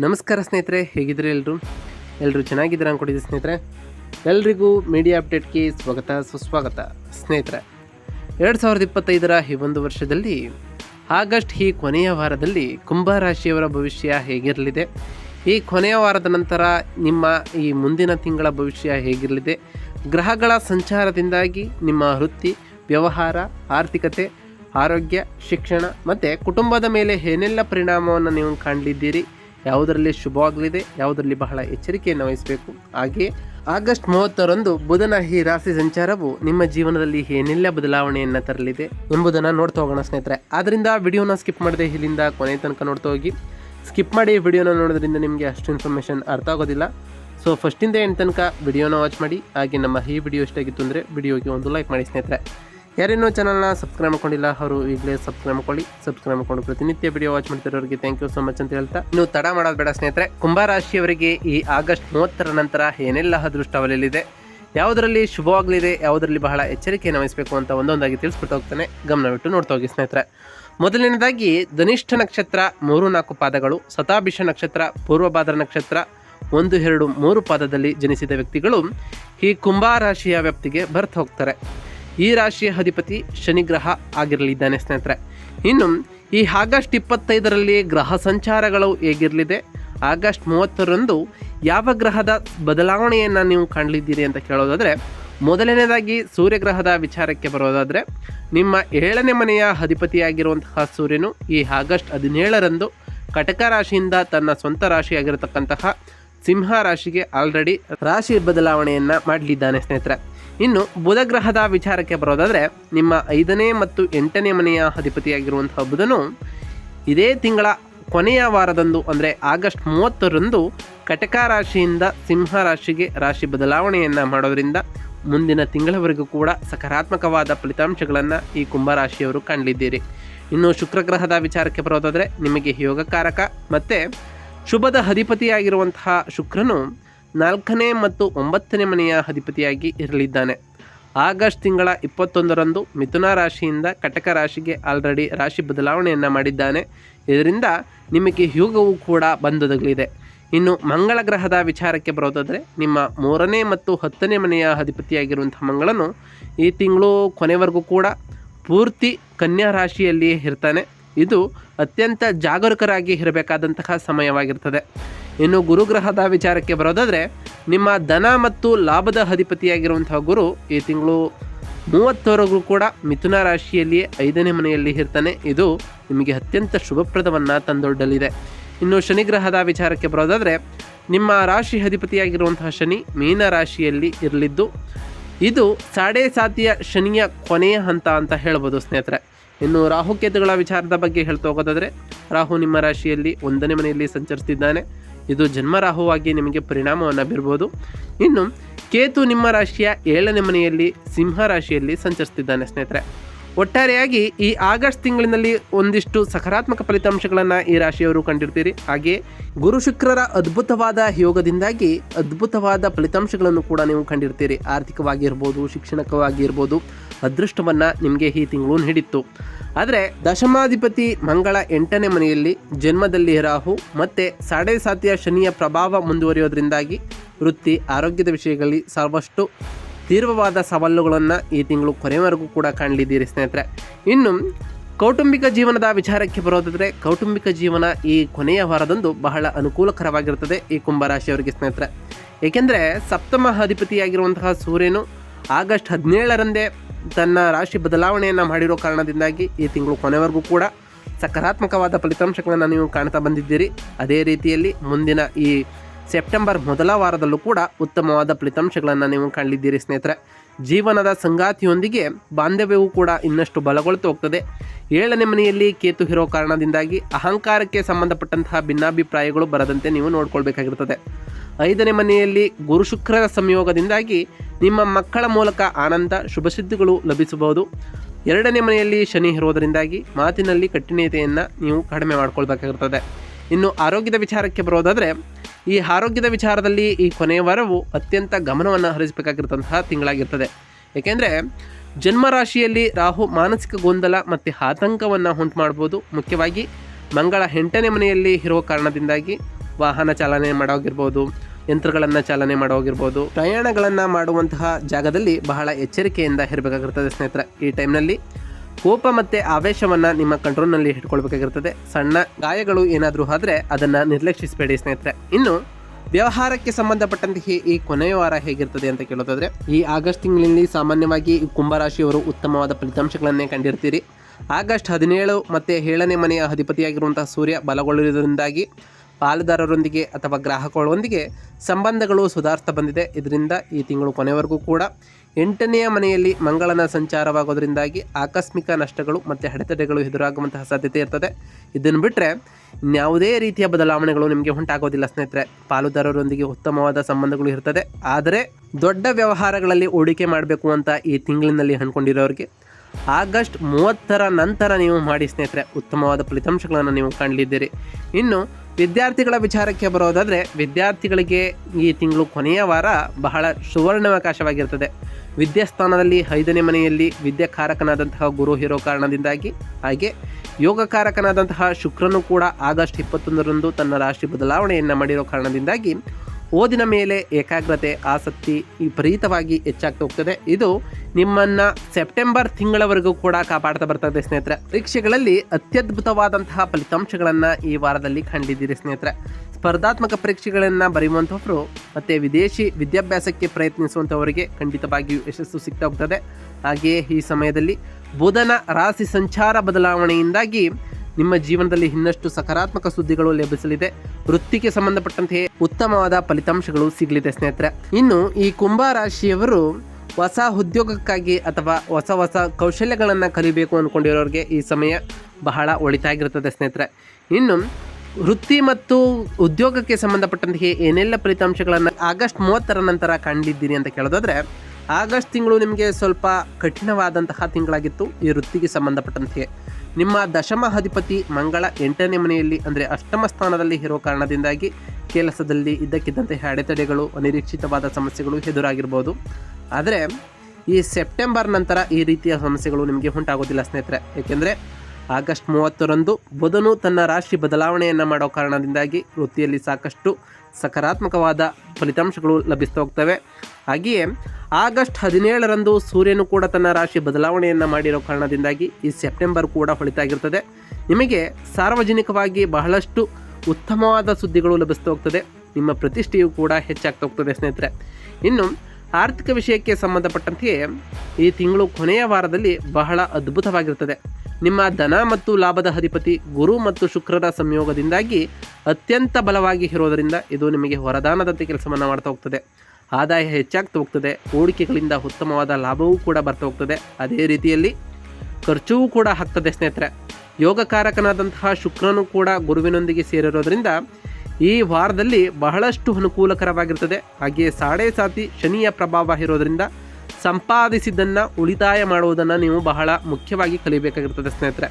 ನಮಸ್ಕಾರ ಸ್ನೇಹಿತರೆ ಹೇಗಿದ್ರೆ ಎಲ್ಲರೂ ಎಲ್ಲರೂ ಚೆನ್ನಾಗಿದ್ದೀರಾ ಅನ್ಕೊಂಡಿದ್ದೆ ಸ್ನೇಹಿತರೆ? ಎಲ್ರಿಗೂ ಮೀಡಿಯಾ ಅಪ್ಡೇಟ್ಗೆ ಸ್ವಾಗತ, ಸುಸ್ವಾಗತ. ಸ್ನೇಹಿತರೆ, ಎರಡು ಸಾವಿರದ ಇಪ್ಪತ್ತೈದರ ಈ ಒಂದು ವರ್ಷದಲ್ಲಿ, ಆಗಸ್ಟ್ ಈ ಕೊನೆಯ ವಾರದಲ್ಲಿ ಕುಂಭ ರಾಶಿಯವರ ಭವಿಷ್ಯ ಹೇಗಿರಲಿದೆ? ಈ ಕೊನೆಯ ವಾರದ ನಂತರ ನಿಮ್ಮ ಈ ಮುಂದಿನ ತಿಂಗಳ ಭವಿಷ್ಯ ಹೇಗಿರಲಿದೆ? ಗ್ರಹಗಳ ಸಂಚಾರದಿಂದಾಗಿ ನಿಮ್ಮ ವೃತ್ತಿ, ವ್ಯವಹಾರ, ಆರ್ಥಿಕತೆ, ಆರೋಗ್ಯ, ಶಿಕ್ಷಣ ಮತ್ತು ಕುಟುಂಬದ ಮೇಲೆ ಏನೆಲ್ಲ ಪರಿಣಾಮವನ್ನು ನೀವು ಕಾಣಲಿದ್ದೀರಿ? ಯಾವುದರಲ್ಲಿ ಶುಭವಾಗಲಿದೆ, ಯಾವುದರಲ್ಲಿ ಬಹಳ ಎಚ್ಚರಿಕೆಯನ್ನು ವಹಿಸಬೇಕು. ಹಾಗೆಯೇ ಆಗಸ್ಟ್ ಮೂವತ್ತರಂದು ಬುಧನ ಈ ರಾಶಿ ಸಂಚಾರವು ನಿಮ್ಮ ಜೀವನದಲ್ಲಿ ಏನೆಲ್ಲ ಬದಲಾವಣೆಯನ್ನು ತರಲಿದೆ ಎಂಬುದನ್ನು ನೋಡ್ತಾ ಹೋಗೋಣ ಸ್ನೇಹಿತರೆ. ಆದ್ದರಿಂದ ವಿಡಿಯೋನ ಸ್ಕಿಪ್ ಮಾಡದೆ ಇಲ್ಲಿಂದ ಕೊನೆ ತನಕ ನೋಡ್ತಾ ಹೋಗಿ. ಸ್ಕಿಪ್ ಮಾಡಿ ವಿಡಿಯೋನ ನೋಡೋದ್ರಿಂದ ನಿಮಗೆ ಅಷ್ಟು ಇನ್ಫಾರ್ಮೇಷನ್ ಅರ್ಥ ಆಗೋದಿಲ್ಲ. ಸೊ ಫಸ್ಟಿಂದ ಏನು ತನಕ ವಿಡಿಯೋನ ವಾಚ್ ಮಾಡಿ, ಹಾಗೆ ನಮ್ಮ ಈ ವಿಡಿಯೋ ಇಷ್ಟಾಗಿತ್ತು ಅಂದರೆ ವಿಡಿಯೋಗೆ ಒಂದು ಲೈಕ್ ಮಾಡಿ ಸ್ನೇಹಿತರೆ. ಯಾರೇನೋ ಚಾನಲ್ನ ಸಬ್ಸ್ಕ್ರೈಬ್ ಮಾಡ್ಕೊಂಡಿಲ್ಲ, ಅವರು ಈಗಲೇ ಸಬ್ಸ್ಕ್ರೈಬ್ ಮಾಡ್ಕೊಳ್ಳಿ. ಸಬ್ಸ್ಕ್ರೈಬ್ ಮಾಡ್ಕೊಂಡು ಪ್ರತಿನಿತ್ಯ ವಿಡಿಯೋ ವಾಚ್ ಮಾಡ್ತಿರೋರಿಗೆ ಥ್ಯಾಂಕ್ ಯು ಸೊ ಮಚ್ ಅಂತ ಹೇಳ್ತಾ. ನೀವು ತಡ ಮಾಡೋದು ಬೇಡ ಸ್ನೇಹಿತರೆ, ಕುಂಭರಾಶಿಯವರಿಗೆ ಈ ಆಗಸ್ಟ್ ಮೂವತ್ತರ ನಂತರ ಏನೆಲ್ಲ ಅದೃಷ್ಟವಲಿದೆ ಯಾವುದರಲ್ಲಿ ಶುಭವಾಗಲಿದೆ, ಯಾವುದರಲ್ಲಿ ಬಹಳ ಎಚ್ಚರಿಕೆಯನ್ನು ವಹಿಸಬೇಕು ಅಂತ ಒಂದೊಂದಾಗಿ ತಿಳಿಸ್ಬಿಟ್ಟು ಹೋಗ್ತಾನೆ. ಗಮನವಿಟ್ಟು ನೋಡ್ತಾ ಹೋಗಿ ಸ್ನೇಹಿತರೆ. ಮೊದಲನೇದಾಗಿ ಧನಿಷ್ಠ ನಕ್ಷತ್ರ ಮೂರು ನಾಲ್ಕು ಪಾದಗಳು, ಸತಾಭಿಷ ನಕ್ಷತ್ರ ಪೂರ್ವಭಾದ್ರ ನಕ್ಷತ್ರ ಒಂದು ಎರಡು ಮೂರು ಪಾದದಲ್ಲಿ ಜನಿಸಿದ ವ್ಯಕ್ತಿಗಳು ಈ ಕುಂಭ ರಾಶಿಯ ವ್ಯಾಪ್ತಿಗೆ ಬರ್ತಾ ಹೋಗ್ತಾರೆ. ಈ ರಾಶಿಯ ಅಧಿಪತಿ ಶನಿಗ್ರಹ ಆಗಿರಲಿದ್ದಾನೆ ಸ್ನೇಹಿತರೆ. ಇನ್ನು ಈ ಆಗಸ್ಟ್ ಇಪ್ಪತ್ತೈದರಲ್ಲಿ ಗ್ರಹ ಸಂಚಾರಗಳು ಹೇಗಿರಲಿದೆ, ಆಗಸ್ಟ್ ಮೂವತ್ತರಂದು ಯಾವ ಗ್ರಹದ ಬದಲಾವಣೆಯನ್ನು ನೀವು ಕಾಣಲಿದ್ದೀರಿ ಅಂತ ಕೇಳೋದಾದರೆ, ಮೊದಲನೇದಾಗಿ ಸೂರ್ಯಗ್ರಹದ ವಿಚಾರಕ್ಕೆ ಬರೋದಾದರೆ, ನಿಮ್ಮ ಏಳನೇ ಮನೆಯ ಅಧಿಪತಿಯಾಗಿರುವಂತಹ ಸೂರ್ಯನು ಈ ಆಗಸ್ಟ್ ಹದಿನೇಳರಂದು ಕಟಕ ರಾಶಿಯಿಂದ ತನ್ನ ಸ್ವಂತ ರಾಶಿಯಾಗಿರತಕ್ಕಂತಹ ಸಿಂಹ ರಾಶಿಗೆ ಆಲ್ರೆಡಿ ರಾಶಿ ಬದಲಾವಣೆಯನ್ನು ಮಾಡಲಿದ್ದಾನೆ ಸ್ನೇಹಿತರೆ. ಇನ್ನು ಬುಧ ಗ್ರಹದ ವಿಚಾರಕ್ಕೆ ಬರೋದಾದರೆ ನಿಮ್ಮ ಐದನೇ ಮತ್ತು ಎಂಟನೇ ಮನೆಯ ಅಧಿಪತಿಯಾಗಿರುವಂತಹ ಬುಧನು ಇದೇ ತಿಂಗಳ ಕೊನೆಯ ವಾರದಂದು ಅಂದರೆ ಆಗಸ್ಟ್ ಮೂವತ್ತರಂದು ಕಟಕ ರಾಶಿಯಿಂದ ಸಿಂಹ ರಾಶಿಗೆ ರಾಶಿ ಬದಲಾವಣೆಯನ್ನು ಮಾಡೋದರಿಂದ ಮುಂದಿನ ತಿಂಗಳವರೆಗೂ ಕೂಡ ಸಕಾರಾತ್ಮಕವಾದ ಫಲಿತಾಂಶಗಳನ್ನು ಈ ಕುಂಭರಾಶಿಯವರು ಕಾಣಲಿದ್ದೀರಿ. ಇನ್ನು ಶುಕ್ರ ಗ್ರಹದ ವಿಚಾರಕ್ಕೆ ಬರೋದಾದರೆ ನಿಮಗೆ ಯೋಗಕಾರಕ ಮತ್ತು ಶುಭದ ಅಧಿಪತಿಯಾಗಿರುವಂತಹ ಶುಕ್ರನು ನಾಲ್ಕನೇ ಮತ್ತು ಒಂಬತ್ತನೇ ಮನೆಯ ಅಧಿಪತಿಯಾಗಿ ಇರಲಿದ್ದಾನೆ. ಆಗಸ್ಟ್ ತಿಂಗಳ ಇಪ್ಪತ್ತೊಂದರಂದು ಮಿಥುನ ರಾಶಿಯಿಂದ ಕಟಕ ರಾಶಿಗೆ ಆಲ್ರೆಡಿ ರಾಶಿ ಬದಲಾವಣೆಯನ್ನು ಮಾಡಿದ್ದಾನೆ. ಇದರಿಂದ ನಿಮಗೆ ಯೋಗವು ಕೂಡ ಬಂದೊದಗಲಿದೆ. ಇನ್ನು ಮಂಗಳ ಗ್ರಹದ ವಿಚಾರಕ್ಕೆ ಬರೋದಾದರೆ ನಿಮ್ಮ ಮೂರನೇ ಮತ್ತು ಹತ್ತನೇ ಮನೆಯ ಅಧಿಪತಿಯಾಗಿರುವಂಥ ಮಂಗಳನು ಈ ತಿಂಗಳು ಕೊನೆವರೆಗೂ ಕೂಡ ಪೂರ್ತಿ ಕನ್ಯಾ ರಾಶಿಯಲ್ಲಿ ಇರ್ತಾನೆ. ಇದು ಅತ್ಯಂತ ಜಾಗರೂಕರಾಗಿ ಇರಬೇಕಾದಂತಹ ಸಮಯವಾಗಿರ್ತದೆ. ಇನ್ನು ಗುರುಗ್ರಹದ ವಿಚಾರಕ್ಕೆ ಬರೋದಾದರೆ, ನಿಮ್ಮ ಧನ ಮತ್ತು ಲಾಭದ ಅಧಿಪತಿಯಾಗಿರುವಂತಹ ಗುರು ಈ ತಿಂಗಳು ಮೂವತ್ತವರೆಗೂ ಕೂಡ ಮಿಥುನ ರಾಶಿಯಲ್ಲಿಯೇ ಐದನೇ ಮನೆಯಲ್ಲಿ ಇರ್ತಾನೆ. ಇದು ನಿಮಗೆ ಅತ್ಯಂತ ಶುಭಪ್ರದವನ್ನು ತಂದೊಡ್ಡಲಿದೆ. ಇನ್ನು ಶನಿಗ್ರಹದ ವಿಚಾರಕ್ಕೆ ಬರೋದಾದರೆ, ನಿಮ್ಮ ರಾಶಿ ಅಧಿಪತಿಯಾಗಿರುವಂತಹ ಶನಿ ಮೀನ ರಾಶಿಯಲ್ಲಿ ಇರಲಿದ್ದು, ಇದು ಸಾಡೆ ಸಾತಿಯ ಶನಿಯ ಕೊನೆಯ ಹಂತ ಅಂತ ಹೇಳ್ಬೋದು ಸ್ನೇಹಿತರೆ. ಇನ್ನು ರಾಹು ಕೇತುಗಳ ವಿಚಾರದ ಬಗ್ಗೆ ಹೇಳ್ತಾ ಹೋಗೋದಾದರೆ, ರಾಹು ನಿಮ್ಮ ರಾಶಿಯಲ್ಲಿ ಒಂದನೇ ಮನೆಯಲ್ಲಿ ಸಂಚರಿಸ್ತಿದ್ದಾನೆ. ಇದು ಜನ್ಮ ರಾಹುವಾಗಿ ನಿಮಗೆ ಪರಿಣಾಮವನ್ನು ಬೀರ್ಬೋದು. ಇನ್ನು ಕೇತು ನಿಮ್ಮ ರಾಶಿಯ ಏಳನೇ ಮನೆಯಲ್ಲಿ, ಸಿಂಹ ರಾಶಿಯಲ್ಲಿ ಸಂಚರಿಸ್ತಿದ್ದಾನೆ ಸ್ನೇಹಿತರೆ. ಒಟ್ಟಾರೆಯಾಗಿ ಈ ಆಗಸ್ಟ್ ತಿಂಗಳಿನಲ್ಲಿ ಒಂದಿಷ್ಟು ಸಕಾರಾತ್ಮಕ ಫಲಿತಾಂಶಗಳನ್ನು ಈ ರಾಶಿಯವರು ಕಂಡಿರ್ತೀರಿ. ಹಾಗೆಯೇ ಗುರು ಶುಕ್ರರ ಅದ್ಭುತವಾದ ಯೋಗದಿಂದಾಗಿ ಅದ್ಭುತವಾದ ಫಲಿತಾಂಶಗಳನ್ನು ಕೂಡ ನೀವು ಕಂಡಿರ್ತೀರಿ. ಆರ್ಥಿಕವಾಗಿರ್ಬೋದು, ಶಿಕ್ಷಣಕವಾಗಿರ್ಬೋದು ಶಿಕ್ಷಣಕವಾಗಿ ಅದೃಷ್ಟವನ್ನು ನಿಮಗೆ ಈ ತಿಂಗಳು ನೀಡಿತ್ತು. ಆದರೆ ದಶಮಾಧಿಪತಿ ಮಂಗಳ ಎಂಟನೇ ಮನೆಯಲ್ಲಿ ಜನ್ಮದಲ್ಲಿ ರಾಹು ಮತ್ತು ಸಾಡೆ ಸಾತಿಯ ಶನಿಯ ಪ್ರಭಾವ ಮುಂದುವರಿಯೋದ್ರಿಂದಾಗಿ ವೃತ್ತಿ, ಆರೋಗ್ಯದ ವಿಷಯಗಳಲ್ಲಿ ಸಾಕಷ್ಟು ತೀವ್ರವಾದ ಸವಾಲುಗಳನ್ನು ಈ ತಿಂಗಳು ಕೊನೆವರೆಗೂ ಕೂಡ ಕಾಣಲಿದ್ದೀರಿ ಸ್ನೇಹಿತರೆ. ಇನ್ನು, ಕೌಟುಂಬಿಕ ಜೀವನದ ವಿಚಾರಕ್ಕೆ ಬರೋದಾದರೆ, ಕೌಟುಂಬಿಕ ಜೀವನ ಈ ಕೊನೆಯ ವಾರದಂದು ಬಹಳ ಅನುಕೂಲಕರವಾಗಿರುತ್ತದೆ ಈ ಕುಂಭರಾಶಿಯವರಿಗೆ ಸ್ನೇಹಿತರೆ. ಏಕೆಂದರೆ, ಸಪ್ತಮ ಅಧಿಪತಿಯಾಗಿರುವಂತಹ ಸೂರ್ಯನು ಆಗಸ್ಟ್ ಹದಿನೇಳರಂದೇ ತನ್ನ ರಾಶಿ ಬದಲಾವಣೆಯನ್ನು ಮಾಡಿರೋ ಕಾರಣದಿಂದಾಗಿ ಈ ತಿಂಗಳು ಕೊನೆವರೆಗೂ ಕೂಡ ಸಕಾರಾತ್ಮಕವಾದ ಫಲಿತಾಂಶಗಳನ್ನು ನೀವು ಕಾಣ್ತಾ ಬಂದಿದ್ದೀರಿ. ಅದೇ ರೀತಿಯಲ್ಲಿ ಮುಂದಿನ ಈ ಸೆಪ್ಟೆಂಬರ್ ಮೊದಲ ವಾರದಲ್ಲೂ ಕೂಡ ಉತ್ತಮವಾದ ಫಲಿತಾಂಶಗಳನ್ನು ನೀವು ಕಾಣಲಿದ್ದೀರಿ ಸ್ನೇಹಿತರೆ. ಜೀವನದ ಸಂಗಾತಿಯೊಂದಿಗೆ ಬಾಂಧವ್ಯವು ಕೂಡ ಇನ್ನಷ್ಟು ಬಲಗೊಳ್ತು ಹೋಗ್ತದೆ. ಏಳನೇ ಮನೆಯಲ್ಲಿ ಕೇತು ಇರೋ ಕಾರಣದಿಂದಾಗಿ ಅಹಂಕಾರಕ್ಕೆ ಸಂಬಂಧಪಟ್ಟಂತಹ ಭಿನ್ನಾಭಿಪ್ರಾಯಗಳು ಬರದಂತೆ ನೀವು ನೋಡ್ಕೊಳ್ಬೇಕಾಗಿರ್ತದೆ. ಐದನೇ ಮನೆಯಲ್ಲಿ ಗುರು ಶುಕ್ರರ ಸಂಯೋಗದಿಂದಾಗಿ ನಿಮ್ಮ ಮಕ್ಕಳ ಮೂಲಕ ಆನಂದ ಶುಭಸಿದ್ಧಿಗಳು ಲಭಿಸಬಹುದು. ಎರಡನೇ ಮನೆಯಲ್ಲಿ ಶನಿ ಇರೋದರಿಂದಾಗಿ ಮಾತಿನಲ್ಲಿ ಕಠಿಣತೆಯನ್ನು ನೀವು ಕಡಿಮೆ ಮಾಡ್ಕೊಳ್ಬೇಕಾಗಿರ್ತದೆ. ಇನ್ನು ಆರೋಗ್ಯದ ವಿಚಾರಕ್ಕೆ ಬರೋದಾದರೆ ಈ ಆರೋಗ್ಯದ ವಿಚಾರದಲ್ಲಿ ಈ ಕೊನೆಯ ವಾರವು ಅತ್ಯಂತ ಗಮನವನ್ನು ಹರಿಸಬೇಕಾಗಿರ್ತಂತಹ ತಿಂಗಳಾಗಿರ್ತದೆ. ಏಕೆಂದರೆ ಜನ್ಮರಾಶಿಯಲ್ಲಿ ರಾಹು ಮಾನಸಿಕ ಗೊಂದಲ ಮತ್ತು ಆತಂಕವನ್ನು ಉಂಟು ಮಾಡ್ಬೋದು ಮುಖ್ಯವಾಗಿ ಮಂಗಳ ಎಂಟನೇ ಮನೆಯಲ್ಲಿ ಇರುವ ಕಾರಣದಿಂದಾಗಿ ವಾಹನ ಚಾಲನೆ ಮಾಡೋಗಿರ್ಬೋದು, ಯಂತ್ರಗಳನ್ನು ಚಾಲನೆ ಮಾಡೋಗಿರ್ಬೋದು, ಪ್ರಯಾಣಗಳನ್ನು ಮಾಡುವಂತಹ ಜಾಗದಲ್ಲಿ ಬಹಳ ಎಚ್ಚರಿಕೆಯಿಂದ ಇರಬೇಕಾಗಿರ್ತದೆ ಸ್ನೇಹಿತರೆ. ಈ ಟೈಮ್ನಲ್ಲಿ ಕೋಪ ಮತ್ತು ಆವೇಶವನ್ನು ನಿಮ್ಮ ಕಂಟ್ರೋಲ್ನಲ್ಲಿ ಇಟ್ಕೊಳ್ಬೇಕಾಗಿರ್ತದೆ. ಸಣ್ಣ ಗಾಯಗಳು ಏನಾದರೂ ಆದರೆ ಅದನ್ನು ನಿರ್ಲಕ್ಷಿಸಬೇಡಿ ಸ್ನೇಹಿತರೆ. ಇನ್ನು, ವ್ಯವಹಾರಕ್ಕೆ ಸಂಬಂಧಪಟ್ಟಂತಹ ಈ ಕೊನೆಯ ವಾರ ಹೇಗಿರ್ತದೆ ಅಂತ ಕೇಳೋದಾದ್ರೆ, ಈ ಆಗಸ್ಟ್ ತಿಂಗಳಿನಲ್ಲಿ ಸಾಮಾನ್ಯವಾಗಿ ಕುಂಭರಾಶಿಯವರು ಉತ್ತಮವಾದ ಫಲಿತಾಂಶಗಳನ್ನೇ ಕಂಡಿರ್ತೀರಿ. ಆಗಸ್ಟ್ ಹದಿನೇಳು ಮತ್ತು ಏಳನೇ ಮನೆಯ ಅಧಿಪತಿಯಾಗಿರುವಂತಹ ಸೂರ್ಯ ಬಲಗೊಳ್ಳುವುದರಿಂದಾಗಿ ಪಾಲುದಾರರೊಂದಿಗೆ ಅಥವಾ ಗ್ರಾಹಕರೊಂದಿಗೆ ಸಂಬಂಧಗಳು ಸುಧಾರಿಸ್ತಾ ಬಂದಿದೆ. ಇದರಿಂದ ಈ ತಿಂಗಳು ಕೊನೆವರೆಗೂ ಕೂಡ ಎಂಟನೆಯ ಮನೆಯಲ್ಲಿ ಮಂಗಳನ ಸಂಚಾರವಾಗೋದ್ರಿಂದಾಗಿ ಆಕಸ್ಮಿಕ ನಷ್ಟಗಳು ಮತ್ತು ಅಡೆತಡೆಗಳು ಎದುರಾಗುವಂತಹ ಸಾಧ್ಯತೆ ಇರ್ತದೆ. ಇದನ್ನು ಬಿಟ್ಟರೆ ಇನ್ಯಾವುದೇ ರೀತಿಯ ಬದಲಾವಣೆಗಳು ನಿಮಗೆ ಉಂಟಾಗೋದಿಲ್ಲ ಸ್ನೇಹಿತರೆ. ಪಾಲುದಾರರೊಂದಿಗೆ ಉತ್ತಮವಾದ ಸಂಬಂಧಗಳು ಇರ್ತದೆ. ಆದರೆ ದೊಡ್ಡ ವ್ಯವಹಾರಗಳಲ್ಲಿ ಹೂಡಿಕೆ ಮಾಡಬೇಕು ಅಂತ ಈ ತಿಂಗಳಿನಲ್ಲಿ ಅಂದ್ಕೊಂಡಿರೋರಿಗೆ ಆಗಸ್ಟ್ ಮೂವತ್ತರ ನಂತರ ನೀವು ಮಾಡಿ ಸ್ನೇಹಿತರೆ, ಉತ್ತಮವಾದ ಫಲಿತಾಂಶಗಳನ್ನು ನೀವು ಕಾಣಲಿದ್ದೀರಿ ಇನ್ನು ವಿದ್ಯಾರ್ಥಿಗಳ ವಿಚಾರಕ್ಕೆ ಬರೋದಾದರೆ, ವಿದ್ಯಾರ್ಥಿಗಳಿಗೆ ಈ ತಿಂಗಳು ಕೊನೆಯ ವಾರ ಬಹಳ ಸುವರ್ಣಾವಕಾಶವಾಗಿರ್ತದೆ. ವಿದ್ಯಾಸ್ಥಾನದಲ್ಲಿ ಐದನೇ ಮನೆಯಲ್ಲಿ ವಿದ್ಯಾಕಾರಕನಾದಂತಹ ಗುರು ಇರೋ ಕಾರಣದಿಂದಾಗಿ, ಹಾಗೆ ಯೋಗಕಾರಕನಾದಂತಹ ಶುಕ್ರನು ಕೂಡ ಆಗಸ್ಟ್ ಇಪ್ಪತ್ತೊಂದರಂದು ತನ್ನ ರಾಶಿ ಬದಲಾವಣೆಯನ್ನು ಮಾಡಿರೋ ಕಾರಣದಿಂದಾಗಿ ಓದಿನ ಮೇಲೆ ಏಕಾಗ್ರತೆ, ಆಸಕ್ತಿ ವಿಪರೀತವಾಗಿ ಹೆಚ್ಚಾಗ್ತಾ ಹೋಗ್ತದೆ. ಇದು ನಿಮ್ಮನ್ನು ಸೆಪ್ಟೆಂಬರ್ ತಿಂಗಳವರೆಗೂ ಕೂಡ ಕಾಪಾಡ್ತಾ ಬರ್ತದೆ ಸ್ನೇಹಿತರೆ. ಪರೀಕ್ಷೆಗಳಲ್ಲಿ ಅತ್ಯದ್ಭುತವಾದಂತಹ ಫಲಿತಾಂಶಗಳನ್ನು ಈ ವಾರದಲ್ಲಿ ಕಂಡಿದ್ದೀರಿ ಸ್ನೇಹಿತರೆ. ಸ್ಪರ್ಧಾತ್ಮಕ ಪರೀಕ್ಷೆಗಳನ್ನು ಬರೆಯುವಂಥವ್ರು ಮತ್ತು ವಿದೇಶಿ ವಿದ್ಯಾಭ್ಯಾಸಕ್ಕೆ ಪ್ರಯತ್ನಿಸುವಂಥವರಿಗೆ ಖಂಡಿತವಾಗಿಯೂ ಯಶಸ್ಸು ಸಿಗ್ತಾ ಹೋಗ್ತದೆ. ಹಾಗೆಯೇ ಈ ಸಮಯದಲ್ಲಿ ಬುಧನ ರಾಶಿ ಸಂಚಾರ ಬದಲಾವಣೆಯಿಂದಾಗಿ ನಿಮ್ಮ ಜೀವನದಲ್ಲಿ ಇನ್ನಷ್ಟು ಸಕಾರಾತ್ಮಕ ಸುದ್ದಿಗಳು ಲಭಿಸಲಿದೆ. ವೃತ್ತಿಗೆ ಸಂಬಂಧಪಟ್ಟಂತೆ ಉತ್ತಮವಾದ ಫಲಿತಾಂಶಗಳು ಸಿಗಲಿದೆ ಸ್ನೇಹಿತರೆ. ಇನ್ನು ಈ ಕುಂಭ ರಾಶಿಯವರು ಹೊಸ ಉದ್ಯೋಗಕ್ಕಾಗಿ ಅಥವಾ ಹೊಸ ಹೊಸ ಕೌಶಲ್ಯಗಳನ್ನು ಕಲಿಬೇಕು ಅಂದ್ಕೊಂಡಿರೋರಿಗೆ ಈ ಸಮಯ ಬಹಳ ಒಳಿತಾಗಿರುತ್ತದೆ ಸ್ನೇಹಿತರೆ. ಇನ್ನು ವೃತ್ತಿ ಮತ್ತು ಉದ್ಯೋಗಕ್ಕೆ ಸಂಬಂಧಪಟ್ಟಂತೆ ಏನೆಲ್ಲ ಫಲಿತಾಂಶಗಳನ್ನು ಆಗಸ್ಟ್ ಮೂವತ್ತರ ನಂತರ ಕಂಡಿದ್ದೀರಿ ಅಂತ ಕೇಳೋದಾದ್ರೆ ಆಗಸ್ಟ್ ತಿಂಗಳು ನಿಮಗೆ ಸ್ವಲ್ಪ ಕಠಿಣವಾದಂತಹ ತಿಂಗಳಾಗಿತ್ತು. ಈ ವೃತ್ತಿಗೆ ಸಂಬಂಧಪಟ್ಟಂತೆ ನಿಮ್ಮ ದಶಮ ಅಧಿಪತಿ ಮಂಗಳ ಎಂಟನೇ ಮನೆಯಲ್ಲಿ, ಅಂದರೆ ಅಷ್ಟಮ ಸ್ಥಾನದಲ್ಲಿ ಇರೋ ಕಾರಣದಿಂದಾಗಿ ಕೆಲಸದಲ್ಲಿ ಇದ್ದಕ್ಕಿದ್ದಂತೆ ಅಡೆತಡೆಗಳು, ಅನಿರೀಕ್ಷಿತವಾದ ಸಮಸ್ಯೆಗಳು ಎದುರಾಗಿರ್ಬೋದು. ಆದರೆ ಈ ಸೆಪ್ಟೆಂಬರ್ ನಂತರ ಈ ರೀತಿಯ ಸಮಸ್ಯೆಗಳು ನಿಮಗೆ ಉಂಟಾಗೋದಿಲ್ಲ ಸ್ನೇಹಿತರೆ. ಏಕೆಂದರೆ ಆಗಸ್ಟ್ ಮೂವತ್ತರಂದು ಬುಧನು ತನ್ನ ರಾಶಿ ಬದಲಾವಣೆಯನ್ನು ಮಾಡೋ ಕಾರಣದಿಂದಾಗಿ ವೃತ್ತಿಯಲ್ಲಿ ಸಾಕಷ್ಟು ಸಕಾರಾತ್ಮಕವಾದ ಫಲಿತಾಂಶಗಳು ಲಭಿಸ್ತಾ ಹೋಗ್ತವೆ. ಹಾಗೆಯೇ ಆಗಸ್ಟ್ ಹದಿನೇಳರಂದು ಸೂರ್ಯನು ಕೂಡ ತನ್ನ ರಾಶಿ ಬದಲಾವಣೆಯನ್ನು ಮಾಡಿರೋ ಕಾರಣದಿಂದಾಗಿ ಈ ಸೆಪ್ಟೆಂಬರ್ ಕೂಡ ಹೊಳಿತಾಗಿರ್ತದೆ. ನಿಮಗೆ ಸಾರ್ವಜನಿಕವಾಗಿ ಬಹಳಷ್ಟು ಉತ್ತಮವಾದ ಸುದ್ದಿಗಳು ಲಭಿಸ್ತಾ ಹೋಗ್ತದೆ. ನಿಮ್ಮ ಪ್ರತಿಷ್ಠೆಯು ಕೂಡ ಹೆಚ್ಚಾಗ್ತಾ ಹೋಗ್ತದೆ ಸ್ನೇಹಿತರೆ. ಇನ್ನು ಆರ್ಥಿಕ ವಿಷಯಕ್ಕೆ ಸಂಬಂಧಪಟ್ಟಂತೆಯೇ ಈ ತಿಂಗಳು ಕೊನೆಯ ವಾರದಲ್ಲಿ ಬಹಳ ಅದ್ಭುತವಾಗಿರ್ತದೆ. ನಿಮ್ಮ ಧನ ಮತ್ತು ಲಾಭದ ಅಧಿಪತಿ ಗುರು ಮತ್ತು ಶುಕ್ರರ ಸಂಯೋಗದಿಂದಾಗಿ ಅತ್ಯಂತ ಬಲವಾಗಿ ಇರೋದರಿಂದ ಇದು ನಿಮಗೆ ವರದಾನದಂತೆ ಕೆಲಸವನ್ನು ಮಾಡ್ತಾ ಹೋಗ್ತದೆ. ಆದಾಯ ಹೆಚ್ಚಾಗ್ತಾ ಹೋಗ್ತದೆ. ಹೂಡಿಕೆಗಳಿಂದ ಉತ್ತಮವಾದ ಲಾಭವೂ ಕೂಡ ಬರ್ತಾ ಹೋಗ್ತದೆ. ಅದೇ ರೀತಿಯಲ್ಲಿ ಖರ್ಚೂ ಕೂಡ ಆಗ್ತದೆ ಸ್ನೇಹಿತರೆ. ಯೋಗಕಾರಕನಾದಂತಹ ಶುಕ್ರನು ಕೂಡ ಗುರುವಿನೊಂದಿಗೆ ಸೇರಿರೋದ್ರಿಂದ ಈ ವಾರದಲ್ಲಿ ಬಹಳಷ್ಟು ಅನುಕೂಲಕರವಾಗಿರ್ತದೆ. ಹಾಗೆಯೇ ಸಾಡೆ ಸಾತಿ ಶನಿಯ ಪ್ರಭಾವ ಇರೋದ್ರಿಂದ ಸಂಪಾದಿಸಿದ್ದನ್ನು ಉಳಿತಾಯ ಮಾಡುವುದನ್ನು ನೀವು ಬಹಳ ಮುಖ್ಯವಾಗಿ ಕಲಿಬೇಕಾಗಿರ್ತದೆ ಸ್ನೇಹಿತರೆ.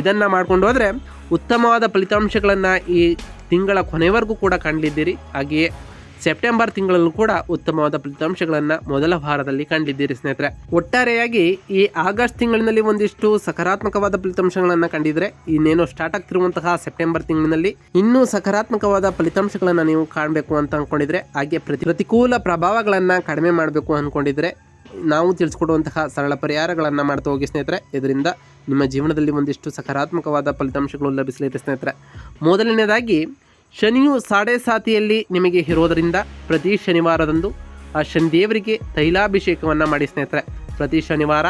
ಇದನ್ನು ಮಾಡ್ಕೊಂಡು ಹೋದರೆ ಉತ್ತಮವಾದ ಫಲಿತಾಂಶಗಳನ್ನು ಈ ತಿಂಗಳ ಕೊನೆವರೆಗೂ ಕೂಡ ಕಂಡಿದ್ದೀರಿ. ಹಾಗೆಯೇ ಸೆಪ್ಟೆಂಬರ್ ತಿಂಗಳಲ್ಲೂ ಕೂಡ ಉತ್ತಮವಾದ ಫಲಿತಾಂಶಗಳನ್ನು ಮೊದಲ ವಾರದಲ್ಲಿ ಕಂಡಿದ್ದೀರಿ ಸ್ನೇಹಿತರೆ. ಒಟ್ಟಾರೆಯಾಗಿ ಈ ಆಗಸ್ಟ್ ತಿಂಗಳಿನಲ್ಲಿ ಒಂದಿಷ್ಟು ಸಕಾರಾತ್ಮಕವಾದ ಫಲಿತಾಂಶಗಳನ್ನು ಕಂಡಿದ್ರೆ, ಇನ್ನೇನು ಸ್ಟಾರ್ಟ್ ಆಗ್ತಿರುವಂತಹ ಸೆಪ್ಟೆಂಬರ್ ತಿಂಗಳಿನಲ್ಲಿ ಇನ್ನೂ ಸಕಾರಾತ್ಮಕವಾದ ಫಲಿತಾಂಶಗಳನ್ನು ನೀವು ಕಾಣಬೇಕು ಅಂತ ಅಂದ್ಕೊಂಡಿದ್ರೆ ಹಾಗೆ ಪ್ರತಿ ಪ್ರತಿಕೂಲ ಪ್ರಭಾವಗಳನ್ನು ಕಡಿಮೆ ಮಾಡಬೇಕು ಅಂದ್ಕೊಂಡಿದ್ರೆ ನಾವು ತಿಳಿಸ್ಕೊಡುವಂತಹ ಸರಳ ಪರಿಹಾರಗಳನ್ನು ಮಾಡ್ತಾ ಹೋಗಿ ಸ್ನೇಹಿತರೆ. ಇದರಿಂದ ನಿಮ್ಮ ಜೀವನದಲ್ಲಿ ಒಂದಿಷ್ಟು ಸಕಾರಾತ್ಮಕವಾದ ಫಲಿತಾಂಶಗಳು ಲಭಿಸಲಿದೆ ಸ್ನೇಹಿತರೆ. ಮೊದಲನೇದಾಗಿ, ಶನಿಯು ಸಾಡೆ ಸಾತಿಯಲ್ಲಿ ನಿಮಗೆ ಇರೋದರಿಂದ ಪ್ರತಿ ಶನಿವಾರದಂದು ಆ ಶನಿದೇವರಿಗೆ ತೈಲಾಭಿಷೇಕವನ್ನು ಮಾಡಿ ಸ್ನೇಹಿತರೆ. ಪ್ರತಿ ಶನಿವಾರ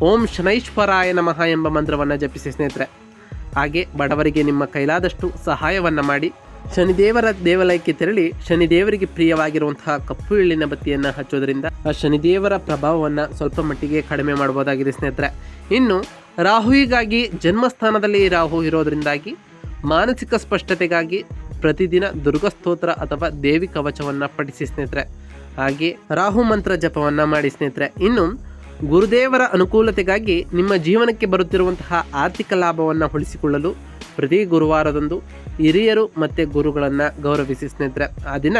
ಓಂ ಶನೈಶ್ವರಾಯ ನಮಃ ಎಂಬ ಮಂತ್ರವನ್ನು ಜಪಿಸಿ ಸ್ನೇಹಿತರೆ. ಹಾಗೆ ಬಡವರಿಗೆ ನಿಮ್ಮ ಕೈಲಾದಷ್ಟು ಸಹಾಯವನ್ನು ಮಾಡಿ ಶನಿದೇವರ ದೇವಾಲಯಕ್ಕೆ ತೆರಳಿ ಶನಿದೇವರಿಗೆ ಪ್ರಿಯವಾಗಿರುವಂತಹ ಕಪ್ಪು ಎಳ್ಳಿನ ಬತ್ತಿಯನ್ನು ಹಚ್ಚೋದ್ರಿಂದ ಆ ಶನಿದೇವರ ಪ್ರಭಾವವನ್ನು ಸ್ವಲ್ಪ ಮಟ್ಟಿಗೆ ಕಡಿಮೆ ಮಾಡಬಹುದಾಗಿದೆ ಸ್ನೇಹಿತರೆ. ಇನ್ನು ರಾಹುವಿಗಾಗಿ ಜನ್ಮಸ್ಥಾನದಲ್ಲಿ ರಾಹು ಇರೋದ್ರಿಂದಾಗಿ ಮಾನಸಿಕ ಸ್ಪಷ್ಟತೆಗಾಗಿ ಪ್ರತಿದಿನ ದುರ್ಗಸ್ತೋತ್ರ ಅಥವಾ ದೇವಿ ಕವಚವನ್ನು ಪಠಿಸಿ ಸ್ನೇಹಿತರೆ. ಹಾಗೆ ರಾಹು ಮಂತ್ರ ಜಪವನ್ನು ಮಾಡಿ ಸ್ನೇಹಿತರೆ. ಇನ್ನು ಗುರುದೇವರ ಅನುಕೂಲತೆಗಾಗಿ ನಿಮ್ಮ ಜೀವನಕ್ಕೆ ಬರುತ್ತಿರುವಂತಹ ಆರ್ಥಿಕ ಲಾಭವನ್ನು ಉಳಿಸಿಕೊಳ್ಳಲು ಪ್ರತಿ ಗುರುವಾರದಂದು ಹಿರಿಯರು ಮತ್ತು ಗುರುಗಳನ್ನು ಗೌರವಿಸಿ ಸ್ನೇಹಿತರೆ, ಆ ದಿನ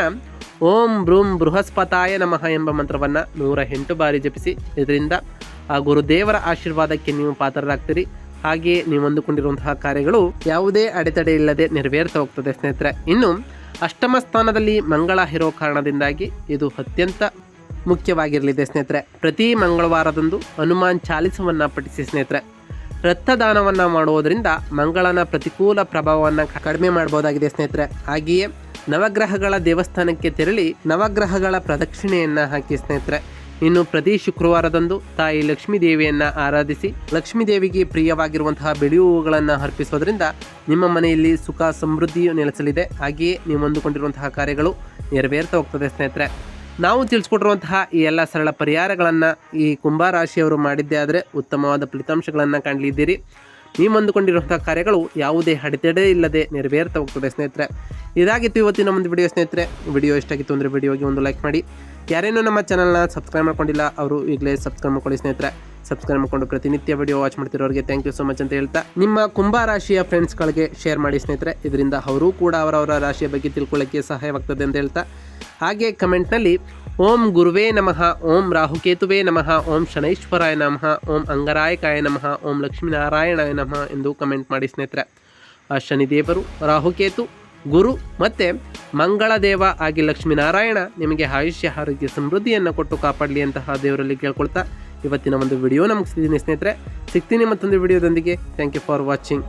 ಓಂ ಬ್ರೂಂ ಬೃಹಸ್ಪತಾಯ ನಮಃ ಎಂಬ ಮಂತ್ರವನ್ನು ನೂರ ಎಂಟು ಬಾರಿ ಜಪಿಸಿ, ಇದರಿಂದ ಆ ಗುರುದೇವರ ಆಶೀರ್ವಾದಕ್ಕೆ ನೀವು ಪಾತ್ರರಾಗ್ತೀರಿ. ಹಾಗೆಯೇ ನೀವು ಅಂದುಕೊಂಡಿರುವಂತಹ ಕಾರ್ಯಗಳು ಯಾವುದೇ ಅಡೆತಡೆ ಇಲ್ಲದೆ ನೆರವೇರ್ತಾ ಹೋಗ್ತದೆ ಸ್ನೇಹಿತರೆ. ಇನ್ನು ಅಷ್ಟಮ ಸ್ಥಾನದಲ್ಲಿ ಮಂಗಳ ಇರೋ ಕಾರಣದಿಂದಾಗಿ ಇದು ಅತ್ಯಂತ ಮುಖ್ಯವಾಗಿರಲಿದೆ ಸ್ನೇಹಿತರೆ. ಪ್ರತಿ ಮಂಗಳವಾರದಂದು ಹನುಮಾನ್ ಚಾಲಿಸವನ್ನು ಪಠಿಸಿ ಸ್ನೇಹಿತರೆ. ರಕ್ತದಾನವನ್ನು ಮಾಡುವುದರಿಂದ ಮಂಗಳನ ಪ್ರತಿಕೂಲ ಪ್ರಭಾವವನ್ನು ಕಡಿಮೆ ಮಾಡಬಹುದಾಗಿದೆ ಸ್ನೇಹಿತರೆ. ಹಾಗೆಯೇ ನವಗ್ರಹಗಳ ದೇವಸ್ಥಾನಕ್ಕೆ ತೆರಳಿ ನವಗ್ರಹಗಳ ಪ್ರದಕ್ಷಿಣೆಯನ್ನು ಹಾಕಿ ಸ್ನೇಹಿತರೆ. ಇನ್ನು ಪ್ರತಿ ಶುಕ್ರವಾರದಂದು ತಾಯಿ ಲಕ್ಷ್ಮೀ ದೇವಿಯನ್ನು ಆರಾಧಿಸಿ ಲಕ್ಷ್ಮೀ ದೇವಿಗೆ ಪ್ರಿಯವಾಗಿರುವಂತಹ ಬಿಳಿ ಹೂವುಗಳನ್ನು ಅರ್ಪಿಸೋದ್ರಿಂದ ನಿಮ್ಮ ಮನೆಯಲ್ಲಿ ಸುಖ ಸಮೃದ್ಧಿಯು ನೆಲೆಸಲಿದೆ. ಹಾಗೆಯೇ ನೀವು ಅಂದುಕೊಂಡಿರುವಂತಹ ಕಾರ್ಯಗಳು ನೆರವೇರ್ತಾ ಹೋಗ್ತದೆ ಸ್ನೇಹಿತರೆ. ನಾವು ತಿಳಿಸ್ಕೊಟ್ಟಿರುವಂತಹ ಈ ಎಲ್ಲ ಸರಳ ಪರಿಹಾರಗಳನ್ನು ಈ ಕುಂಭ ರಾಶಿಯವರು ಮಾಡಿದ್ದೇ ಆದರೆ ಉತ್ತಮವಾದ ಫಲಿತಾಂಶಗಳನ್ನು ಕಾಣಲಿದ್ದೀರಿ. ನೀವು ಅಂದುಕೊಂಡಿರುವಂಥ ಕಾರ್ಯಗಳು ಯಾವುದೇ ಅಡೆತಡೆ ಇಲ್ಲದೆ ನೆರವೇರ್ತಾ ಹೋಗ್ತದೆ ಸ್ನೇಹಿತರೆ. ಇದಾಗಿತ್ತು ಇವತ್ತಿನ ಒಂದು ವಿಡಿಯೋ ಸ್ನೇಹಿತರೆ. ವಿಡಿಯೋ ಇಷ್ಟ ಆಗಿತ್ತು ಅಂದರೆ ವಿಡಿಯೋಗೆ ಒಂದು ಲೈಕ್ ಮಾಡಿ. ಯಾರೇನೂ ನಮ್ಮ ಚಾನಲ್ನ ಸಬ್ಸ್ಕ್ರೈಬ್ ಮಾಡ್ಕೊಂಡಿಲ್ಲ, ಅವರು ಈಗಲೇ ಸಬ್ಸ್ಕ್ರೈಬ್ ಮಾಡ್ಕೊಳ್ಳಿ ಸ್ನೇಹಿತರೆ. ಸಬ್ಸ್ಕ್ರೈಬ್ ಮಾಡ್ಕೊಂಡು ಪ್ರತಿನಿತ್ಯ ವಿಡಿಯೋ ವಾಚ್ ಮಾಡ್ತಿರೋರಿಗೆ ಥ್ಯಾಂಕ್ ಯು ಸೊ ಮಚ್ ಅಂತ ಹೇಳ್ತಾ. ನಿಮ್ಮ ಕುಂಭ ರಾಶಿಯ ಫ್ರೆಂಡ್ಸ್ಗಳಿಗೆ ಶೇರ್ ಮಾಡಿ ಸ್ನೇಹಿತರೆ. ಇದರಿಂದ ಅವರು ಕೂಡ ಅವರವರ ರಾಶಿಯ ಬಗ್ಗೆ ತಿಳ್ಕೊಳ್ಳೋಕ್ಕೆ ಸಹಾಯವಾಗ್ತದೆ ಅಂತ ಹೇಳ್ತಾ. ಹಾಗೆ ಕಮೆಂಟ್ನಲ್ಲಿ, ಓಂ ಗುರುವೇ ನಮಃ, ಓಂ ರಾಹುಕೇತುವೇ ನಮಃ, ಓಂ ಶನೈಶ್ವರಾಯ ನಮಃ, ಓಂ ಅಂಗರಾಯಕಾಯ ನಮಃ, ಓಂ ಲಕ್ಷ್ಮೀನಾರಾಯಣಾಯ ನಮಃ ಎಂದು ಕಮೆಂಟ್ ಮಾಡಿ ಸ್ನೇಹಿತರೆ. ಆ ಶನಿದೇವರು, ರಾಹುಕೇತು, ಗುರು ಮತ್ತು ಮಂಗಳ ದೇವ ಆಗಿ ಲಕ್ಷ್ಮೀನಾರಾಯಣ ನಿಮಗೆ ಆಯುಷ್ಯ, ಆರೋಗ್ಯ, ಸಮೃದ್ಧಿಯನ್ನು ಕೊಟ್ಟು ಕಾಪಾಡಲಿ ಅಂತಹ ದೇವರಲ್ಲಿ ಕೇಳ್ಕೊಳ್ತಾ ಇವತ್ತಿನ ಒಂದು ವಿಡಿಯೋ ನಮಗೆ ಸಿಗ್ತೀನಿ ಸ್ನೇಹಿತರೆ. ಸಿಗ್ತೀನಿ ಮತ್ತೊಂದು ವಿಡಿಯೋದೊಂದಿಗೆ. Thank you for watching